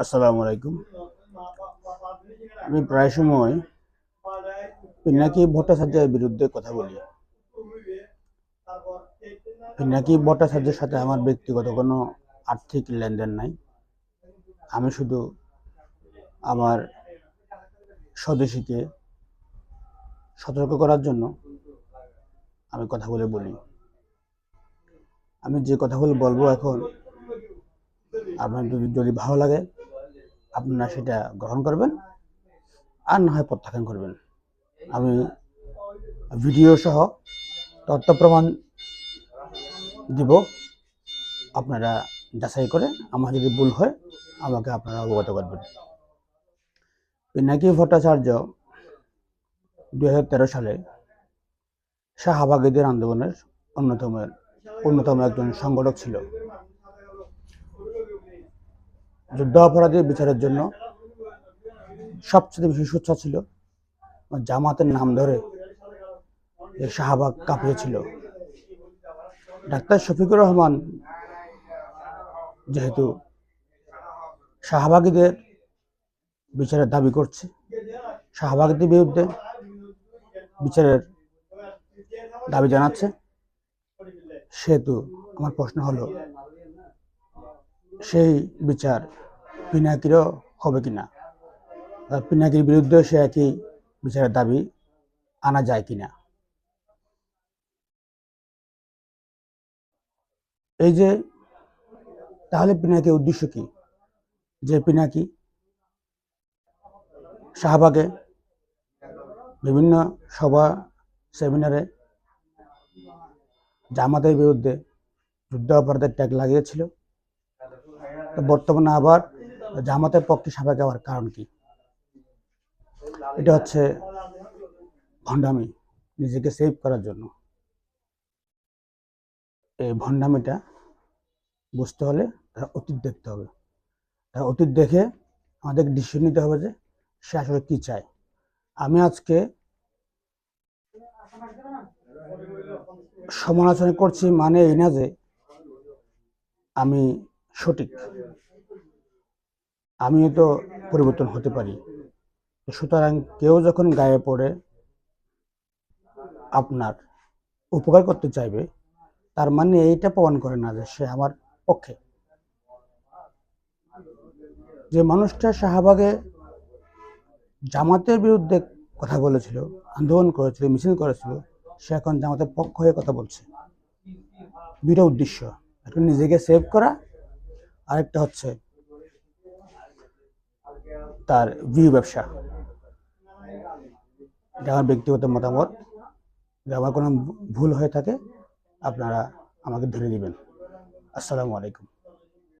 আসসালামু আলাইকুম আমি প্রায় সময় পিনাকি ভট্টাচার্যের বিরুদ্ধে কথা বলি। পিনাকি ভট্টাচার্যের সাথে আমার ব্যক্তিগত কোনো আর্থিক লেনদেন নাই। আমি শুধু আমার স্বদেশীকে সতর্ক করার জন্য আমি কথা বলে বলি। আমি যে কথাগুলো বলব এখন আপনার যদি যদি ভালো লাগে, আপনারা সেটা গ্রহণ করবেন আর না হয় প্রত্যাখ্যান করবেন। আমি ভিডিও সহ তথ্য প্রমাণ দিব। আপনারা যাচাই করে আমার যদি ভুল হয়, আমাকে আপনারা অবগত করবেন। পিনাকি ভট্টাচার্য দু দুই সালে শাহবাগীদের আন্দোলনের অন্যতম অন্যতম একজন সংগঠক ছিল। যুদ্ধ অপরাধী বিচারের জন্য সবচেয়ে বেশি সোচ্চার ছিল জামাতের নাম ধরে শাহবাগ কাঁপিয়েছিল। ডাক্তার শফিকুর রহমান যেহেতু শাহবাগীদের বিচারের দাবি করছে, শাহবাগীদের বিরুদ্ধে বিচারের দাবি জানাচ্ছে, সেহেতু আমার প্রশ্ন হলো সেই বিচার পিনাকিরও হবে কিনা পিনাকির বিরুদ্ধে সে একই বিচারের দাবি আনা যায় কিনা এই যে, তাহলে পিনাকির উদ্দেশ্য কি? যে পিনাকি শাহবাগে বিভিন্ন সভা, সেমিনারে জামাতের বিরুদ্ধে যুদ্ধ অপরাধের ট্যাগ লাগিয়েছিল। বর্তমানে আবার জামাতের পক্ষে সাবেক হওয়ার কারণ কি? এটা হচ্ছে ভণ্ডামি, নিজেকে সেভ করার জন্য। এই ভণ্ডামিটা বুঝতে হলে তার অতীত দেখতে হবে। তার অতীত দেখে আমাদের ডিসিশন নিতে হবে যে সে আসলে কি চায়। আমি আজকে সমালোচনা করছি মানে এই না যে আমি সঠিক। আমিও তো পরিবর্তন হতে পারি। সুতরাং কেউ যখন গায়ে পড়ে, আপনার উপকার করতে চাইবে, তার মানে এইটা প্রমাণ করে না যে সে আমার পক্ষে। যে মানুষটা শাহবাগে জামাতের বিরুদ্ধে কথা বলেছিল, আন্দোলন করেছিল, মিছিল করেছিল, সে এখন জামাতের পক্ষ হয়ে কথা বলছে। দুইটা উদ্দেশ্য, একটা নিজেকে সেভ করা আরেকটা হচ্ছে তার ভিউ ব্যবসা। এটা আমার ব্যক্তিগত মতামত। যদি আমার কোনো ভুল হয়ে থাকে, আপনারা আমাকে ধরে নেবেন। আসসালামু আলাইকুম।